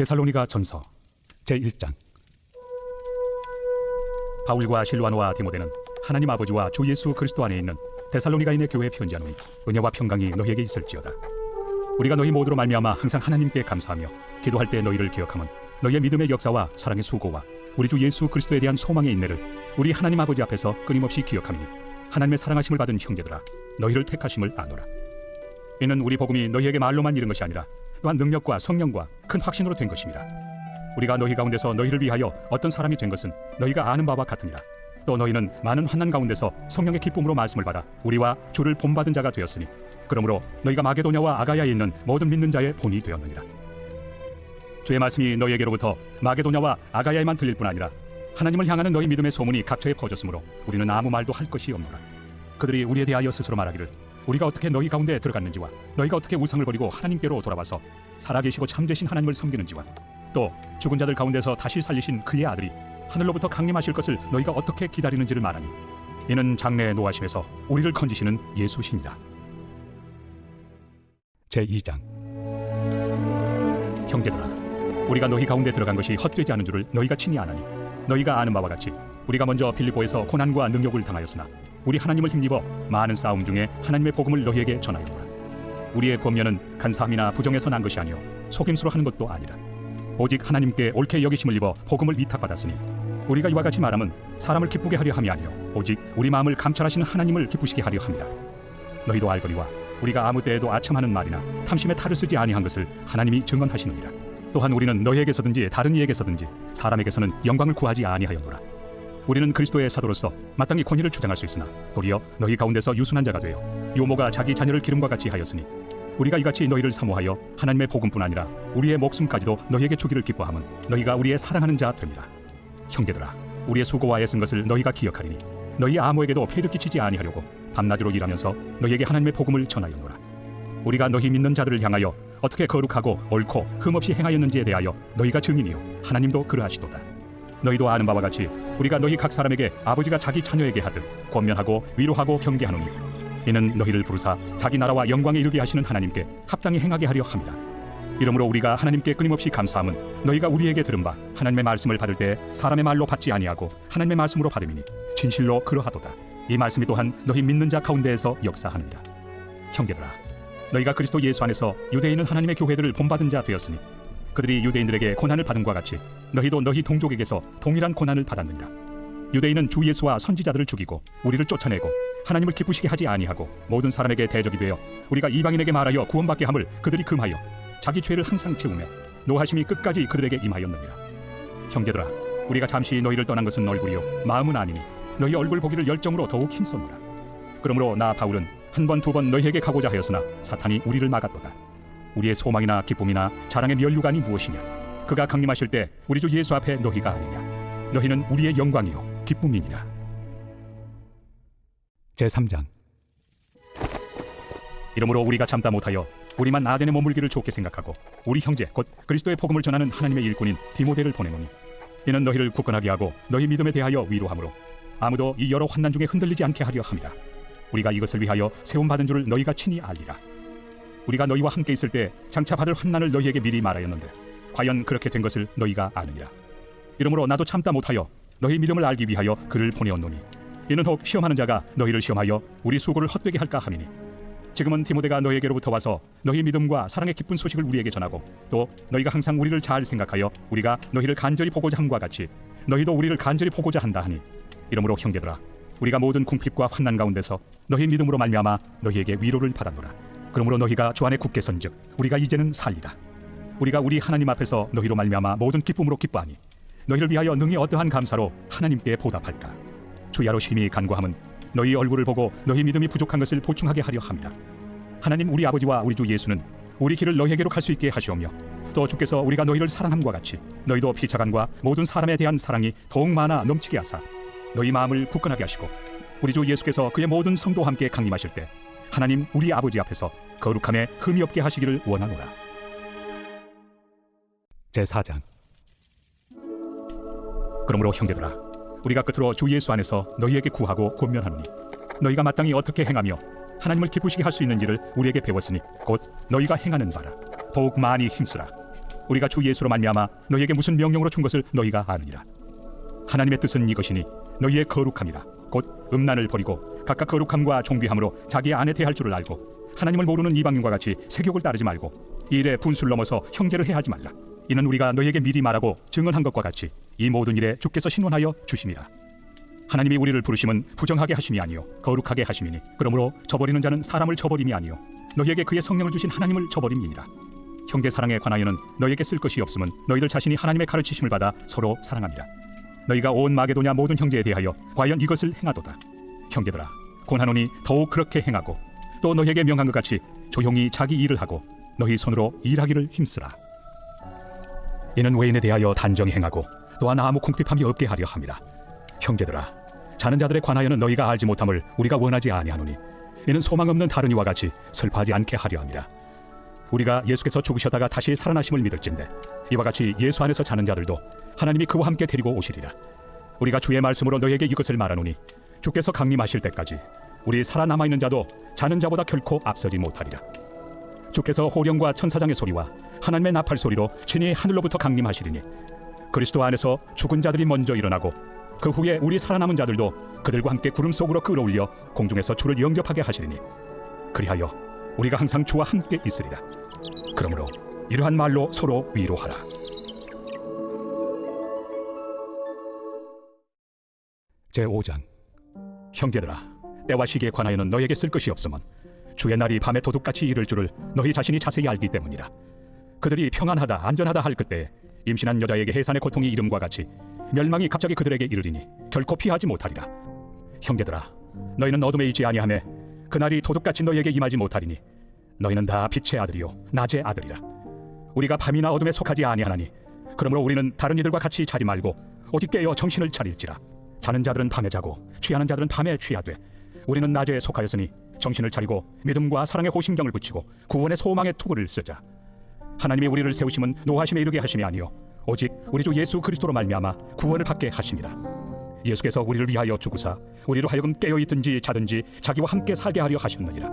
데살로니가 전서 제1장. 바울과 실와노와 디모데는 하나님 아버지와 주 예수 그리스도 안에 있는 데살로니가인의 교회에 편지하노니 은혜와 평강이 너희에게 있을지어다. 우리가 너희 모두로 말미암아 항상 하나님께 감사하며 기도할 때 너희를 기억하면 너희의 믿음의 역사와 사랑의 수고와 우리 주 예수 그리스도에 대한 소망의 인내를 우리 하나님 아버지 앞에서 끊임없이 기억하니 하나님의 사랑하심을 받은 형제들아 너희를 택하심을 아노라. 이는 우리 복음이 너희에게 말로만 이른 것이 아니라 또한 능력과 성령과 큰 확신으로 된 것입니다. 우리가 너희 가운데서 너희를 위하여 어떤 사람이 된 것은 너희가 아는 바와 같으니라. 또 너희는 많은 환난 가운데서 성령의 기쁨으로 말씀을 받아 우리와 주를 본받은 자가 되었으니 그러므로 너희가 마게도냐와 아가야에 있는 모든 믿는 자의 본이 되었느니라. 주의 말씀이 너희에게로부터 마게도냐와 아가야에만 들릴 뿐 아니라 하나님을 향하는 너희 믿음의 소문이 각처에 퍼졌으므로 우리는 아무 말도 할 것이 없노라. 그들이 우리에 대하여 스스로 말하기를 우리가 어떻게 너희 가운데 들어갔는지와 너희가 어떻게 우상을 버리고 하나님께로 돌아와서 살아계시고 참되신 하나님을 섬기는지와 또 죽은 자들 가운데서 다시 살리신 그의 아들이 하늘로부터 강림하실 것을 너희가 어떻게 기다리는지를 말하니 이는 장래의 노하심에서 우리를 건지시는 예수시니라 제2장. 형제들아 우리가 너희 가운데 들어간 것이 헛되지 않은 줄을 너희가 친히 아나니 너희가 아는 바와 같이 우리가 먼저 빌립보에서 고난과 능력을 당하였으나 우리 하나님을 힘입어 많은 싸움 중에 하나님의 복음을 너희에게 전하였노라. 우리의 권면은 간사함이나 부정에서 난 것이 아니요 속임수로 하는 것도 아니라 오직 하나님께 옳게 여기심을 입어 복음을 위탁받았으니 우리가 이와 같이 말하면 사람을 기쁘게 하려 함이 아니요 오직 우리 마음을 감찰하시는 하나님을 기쁘시게 하려 합니다 너희도 알거니와 우리가 아무 때에도 아첨하는 말이나 탐심의 탈을 쓰지 아니한 것을 하나님이 증언하시느니라. 또한 우리는 너희에게서든지 다른 이에게서든지 사람에게서는 영광을 구하지 아니하였노라 우리는 그리스도의 사도로서 마땅히 권위를 주장할 수 있으나 도리어 너희 가운데서 유순한 자가 되어 요모가 자기 자녀를 기름과 같이 하였으니 우리가 이같이 너희를 사모하여 하나님의 복음뿐 아니라 우리의 목숨까지도 너희에게 주기를 기뻐함은 너희가 우리의 사랑하는 자 됩니다. 형제들아 우리의 수고와 애쓴 것을 너희가 기억하리니 너희 아무에게도 폐를 끼치지 아니하려고 밤낮으로 일하면서 너희에게 하나님의 복음을 전하였노라. 우리가 너희 믿는 자들을 향하여 어떻게 거룩하고 옳고 흠없이 행하였는지에 대하여 너희가 증인이요 하나님도 그러하시도다 너희도 아는 바와 같이 우리가 너희 각 사람에게 아버지가 자기 자녀에게 하듯 권면하고 위로하고 경계하노니 이는 너희를 부르사 자기 나라와 영광에 이르게 하시는 하나님께 합당히 행하게 하려 함이라. 이러므로 우리가 하나님께 끊임없이 감사함은 너희가 우리에게 들은 바 하나님의 말씀을 받을 때 사람의 말로 받지 아니하고 하나님의 말씀으로 받음이니 진실로 그러하도다. 이 말씀이 또한 너희 믿는 자 가운데에서 역사하느니라. 형제들아 너희가 그리스도 예수 안에서 유대인은 하나님의 교회들을 본받은 자 되었으니 그들이 유대인들에게 고난을 받음과 같이 너희도 너희 동족에게서 동일한 고난을 받았느니라 유대인은 주 예수와 선지자들을 죽이고 우리를 쫓아내고 하나님을 기쁘시게 하지 아니하고 모든 사람에게 대적이 되어 우리가 이방인에게 말하여 구원받게 함을 그들이 금하여 자기 죄를 항상 채우며 노하심이 끝까지 그들에게 임하였느니라. 형제들아 우리가 잠시 너희를 떠난 것은 얼굴이요 마음은 아니니 너희 얼굴 보기를 열정으로 더욱 힘썼노라. 그러므로 나 바울은 한 번 두 번 너희에게 가고자 하였으나 사탄이 우리를 막았도다 우리의 소망이나 기쁨이나 자랑의 면류관이 무엇이냐? 그가 강림하실 때 우리 주 예수 앞에 너희가 아니냐? 너희는 우리의 영광이요 기쁨이니라. 제3장. 이러므로 우리가 참다 못하여 우리만 아덴에 머물기를 좋게 생각하고 우리 형제 곧 그리스도의 복음을 전하는 하나님의 일꾼인 디모데를 보내노니 이는 너희를 굳건하게 하고 너희 믿음에 대하여 위로함으로 아무도 이 여러 환난 중에 흔들리지 않게 하려 함이라. 우리가 이것을 위하여 세움 받은 줄을 너희가 친히 알리라 우리가 너희와 함께 있을 때 장차 받을 환난을 너희에게 미리 말하였는데 과연 그렇게 된 것을 너희가 아느냐? 이러므로 나도 참다 못하여 너희 믿음을 알기 위하여 그를 보내었노니 이는 혹 시험하는 자가 너희를 시험하여 우리 수고를 헛되게 할까 함이니 지금은 디모데가 너희에게로부터 와서 너희 믿음과 사랑의 기쁜 소식을 우리에게 전하고 또 너희가 항상 우리를 잘 생각하여 우리가 너희를 간절히 보고자 함과 같이 너희도 우리를 간절히 보고자 한다 하니 이러므로 형제들아 우리가 모든 궁핍과 환난 가운데서 너희 믿음으로 말미암아 너희에게 위로를 받았노라 그러므로 너희가 주 안에 굳게 선즉 우리가 이제는 살리라. 우리가 우리 하나님 앞에서 너희로 말미암아 모든 기쁨으로 기뻐하니 너희를 위하여 능히 어떠한 감사로 하나님께 보답할까? 주야로 심히 간구함은 너희 얼굴을 보고 너희 믿음이 부족한 것을 보충하게 하려 함이라. 하나님 우리 아버지와 우리 주 예수는 우리 길을 너희에게로 갈 수 있게 하시오며 또 주께서 우리가 너희를 사랑함과 같이 너희도 피차간과 모든 사람에 대한 사랑이 더욱 많아 넘치게 하사 너희 마음을 굳건하게 하시고 우리 주 예수께서 그의 모든 성도와 함께 강림하실 때 하나님 우리 아버지 앞에서 거룩함에 흠이 없게 하시기를 원하노라. 제4장. 그러므로 형제들아 우리가 끝으로 주 예수 안에서 너희에게 구하고 권면하노니 너희가 마땅히 어떻게 행하며 하나님을 기쁘시게 할 수 있는지를 우리에게 배웠으니 곧 너희가 행하는 바라. 더욱 많이 힘쓰라. 우리가 주 예수로 말미암아 너희에게 무슨 명령으로 준 것을 너희가 아느니라 하나님의 뜻은 이것이니 너희의 거룩함이라. 곧 음란을 버리고 각각 거룩함과 존귀함으로 자기 안에 대할 줄을 알고 하나님을 모르는 이방인과 같이 세욕을 따르지 말고 이 일에 분수를 넘어서 형제를 해하지 말라. 이는 우리가 너희에게 미리 말하고 증언한 것과 같이 이 모든 일에 주께서 신원하여 주심이라. 하나님이 우리를 부르심은 부정하게 하심이 아니요 거룩하게 하심이니 그러므로 저버리는 자는 사람을 저버림이 아니요 너희에게 그의 성령을 주신 하나님을 저버림이니라. 형제 사랑에 관하여는 너희에게 쓸 것이 없음은 너희들 자신이 하나님의 가르치심을 받아 서로 사랑합니다 너희가 온 마게도냐 모든 형제에 대하여 과연 이것을 행하도다. 형제들아 고난하노니 더욱 그렇게 행하고 또 너희에게 명한 것 같이 조용히 자기 일을 하고 너희 손으로 일하기를 힘쓰라. 이는 외인에 대하여 단정히 행하고 또한 아무 궁핍함이 없게 하려 함이라. 형제들아 자는 자들에 관하여는 너희가 알지 못함을 우리가 원하지 아니하노니 이는 소망 없는 다른 이와 같이 슬퍼하지 않게 하려 함이라 우리가 예수께서 죽으셨다가 다시 살아나심을 믿을진데 이와 같이 예수 안에서 자는 자들도 하나님이 그와 함께 데리고 오시리라. 우리가 주의 말씀으로 너희에게 이것을 말하노니 주께서 강림하실 때까지 우리 살아남아 있는 자도 자는 자보다 결코 앞서지 못하리라. 주께서 호령과 천사장의 소리와 하나님의 나팔 소리로 친히 하늘로부터 강림하시리니 그리스도 안에서 죽은 자들이 먼저 일어나고 그 후에 우리 살아남은 자들도 그들과 함께 구름 속으로 끌어올려 공중에서 주를 영접하게 하시리니 그리하여 우리가 항상 주와 함께 있으리라. 그러므로 이러한 말로 서로 위로하라. 제 5장. 형제들아 때와 시기에 관하여는 너에게 쓸 것이 없으면 주의 날이 밤에 도둑같이 이를 줄을 너희 자신이 자세히 알기 때문이라. 그들이 평안하다 안전하다 할 그때 임신한 여자에게 해산의 고통이 이름과 같이 멸망이 갑자기 그들에게 이르리니 결코 피하지 못하리라. 형제들아 너희는 어둠에 있지 아니하매 그날이 도둑같이 너희에게 임하지 못하리니 너희는 다 빛의 아들이요 낮의 아들이라. 우리가 밤이나 어둠에 속하지 아니하나니 그러므로 우리는 다른 이들과 같이 자지 말고 오직 깨어 정신을 차릴지라. 자는 자들은 밤에 자고 취하는 자들은 밤에 취하되 우리는 낮에 속하였으니 정신을 차리고 믿음과 사랑의 호심경을 붙이고 구원의 소망의 투구를 쓰자. 하나님이 우리를 세우심은 노하심에 이르게 하심이 아니요 오직 우리 주 예수 그리스도로 말미암아 구원을 받게 하심이라. 예수께서 우리를 위하여 죽으사 우리로 하여금 깨어 있든지 자든지 자기와 함께 살게 하려 하셨느니라.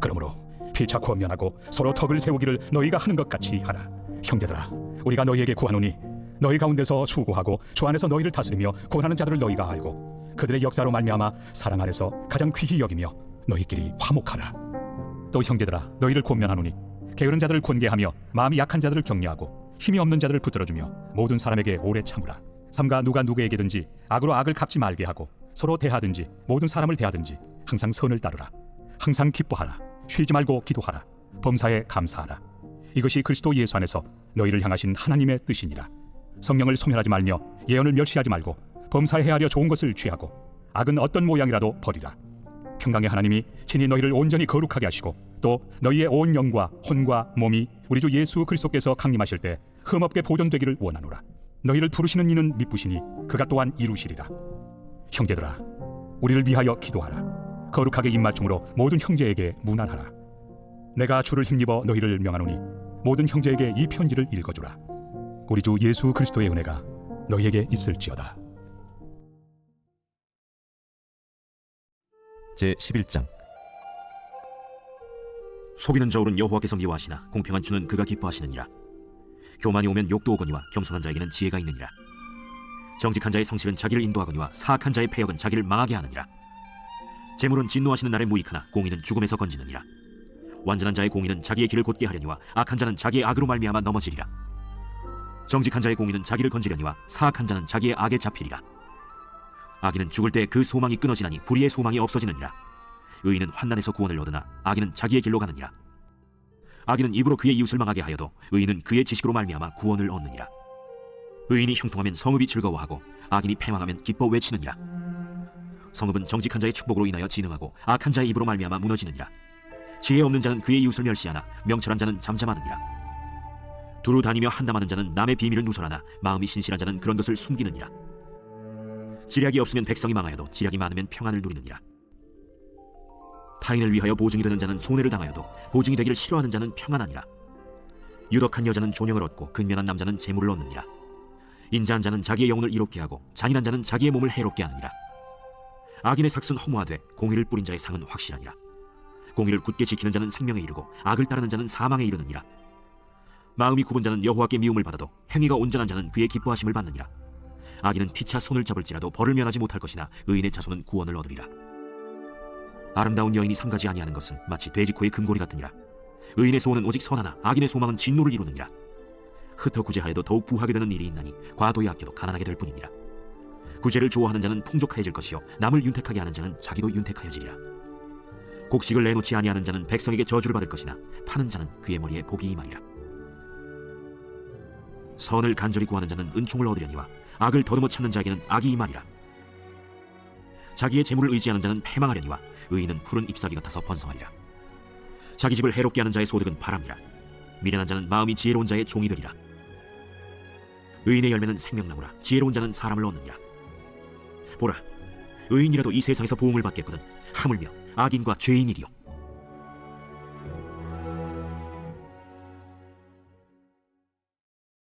그러므로 피차고 면하고 서로 덕을 세우기를 너희가 하는 것 같이 하라. 형제들아 우리가 너희에게 구하노니 너희 가운데서 수고하고 주 안에서 너희를 다스리며 고난하는 자들을 너희가 알고 그들의 역사로 말미암아 사랑 안에서 가장 귀히 여기며 너희끼리 화목하라. 또 형제들아 너희를 권면하노니 게으른 자들을 권계하며 마음이 약한 자들을 격려하고 힘이 없는 자들을 붙들어주며 모든 사람에게 오래 참으라. 삼가 누가 누구에게든지 악으로 악을 갚지 말게 하고 서로 대하든지 모든 사람을 대하든지 항상 선을 따르라. 항상 기뻐하라 쉬지 말고 기도하라. 범사에 감사하라. 이것이 그리스도 예수 안에서 너희를 향하신 하나님의 뜻이니라. 성령을 소멸하지 말며 예언을 멸시하지 말고 범사에 헤아려 좋은 것을 취하고 악은 어떤 모양이라도 버리라. 평강의 하나님이 친히 너희를 온전히 거룩하게 하시고 또 너희의 온 영과 혼과 몸이 우리 주 예수 그리스도께서 강림하실 때 흠없게 보존되기를 원하노라. 너희를 부르시는 이는 미쁘시니 그가 또한 이루시리라. 형제들아 우리를 위하여 기도하라 거룩하게 입맞춤으로 모든 형제에게 무난하라. 내가 주를 힘입어 너희를 명하노니 모든 형제에게 이 편지를 읽어주라. 우리 주 예수 그리스도의 은혜가 너희에게 있을지어다. 제 11장. 속이는 저울은 여호와께서 미워하시나 공평한 주는 그가 기뻐하시느니라. 교만이 오면 욕도 오거니와 겸손한 자에게는 지혜가 있느니라. 정직한 자의 성실은 자기를 인도하거니와 사악한 자의 패역은 자기를 망하게 하느니라 재물은 진노하시는 날에 무익하나 공의는 죽음에서 건지느니라. 완전한 자의 공의는 자기의 길을 곧게 하려니와 악한 자는 자기의 악으로 말미암아 넘어지리라. 정직한 자의 공의는 자기를 건지려니와 사악한 자는 자기의 악에 잡히리라. 악인은 죽을 때 그 소망이 끊어지나니 불의의 소망이 없어지느니라. 의인은 환난에서 구원을 얻으나 악인은 자기의 길로 가느니라. 악인은 입으로 그의 이웃을 망하게 하여도 의인은 그의 지식으로 말미암아 구원을 얻느니라. 의인이 형통하면 성읍이 즐거워하고 악인이 패망하면 기뻐 외치느니라 성읍은 정직한 자의 축복으로 인하여 진흥하고 악한 자의 입으로 말미암아 무너지느니라. 지혜 없는 자는 그의 이웃을 멸시하나 명철한 자는 잠잠하느니라. 두루 다니며 한담하는 자는 남의 비밀을 누설하나 마음이 신실한 자는 그런 것을 숨기느니라. 지략이 없으면 백성이 망하여도 지략이 많으면 평안을 누리느니라. 타인을 위하여 보증이 되는 자는 손해를 당하여도 보증이 되기를 싫어하는 자는 평안하니라. 유덕한 여자는 존영을 얻고 근면한 남자는 재물을 얻느니라. 인자한 자는 자기의 영혼을 이롭게 하고 잔인한 자는 자기의 몸을 해롭게 하느니라 악인의 삭은 허무하되 공의를 뿌린 자의 상은 확실하니라. 공의를 굳게 지키는 자는 생명에 이르고 악을 따르는 자는 사망에 이르느니라. 마음이 굽은 자는 여호와께 미움을 받아도 행위가 온전한 자는 그의 기뻐하심을 받느니라. 악인은 피차 손을 잡을지라도 벌을 면하지 못할 것이나 의인의 자손은 구원을 얻으리라. 아름다운 여인이 삼가지 아니하는 것은 마치 돼지코의 금고리 같으니라. 의인의 소원은 오직 선하나 악인의 소망은 진노를 이루느니라. 흩어 구제하여도 더욱 부하게 되는 일이 있나니 과도히 아껴도 가난하게 될 뿐이니라 구제를 좋아하는 자는 풍족해질 것이요. 남을 윤택하게 하는 자는 자기도 윤택하여지리라. 곡식을 내놓지 아니하는 자는 백성에게 저주를 받을 것이나 파는 자는 그의 머리에 복이 임하리라. 선을 간절히 구하는 자는 은총을 얻으려니와 악을 더듬어 찾는 자에게는 악이 임하리라. 자기의 재물을 의지하는 자는 패망하려니와 의인은 푸른 잎사귀 같아서 번성하리라. 자기 집을 해롭게 하는 자의 소득은 바람이라. 미련한 자는 마음이 지혜로운 자의 종이 되리라. 의인의 열매는 생명나무라. 지혜로운 자는 사람을 얻느니라 보라 의인이라도 이 세상에서 보응을 받겠거든. 하물며 악인과 죄인이리요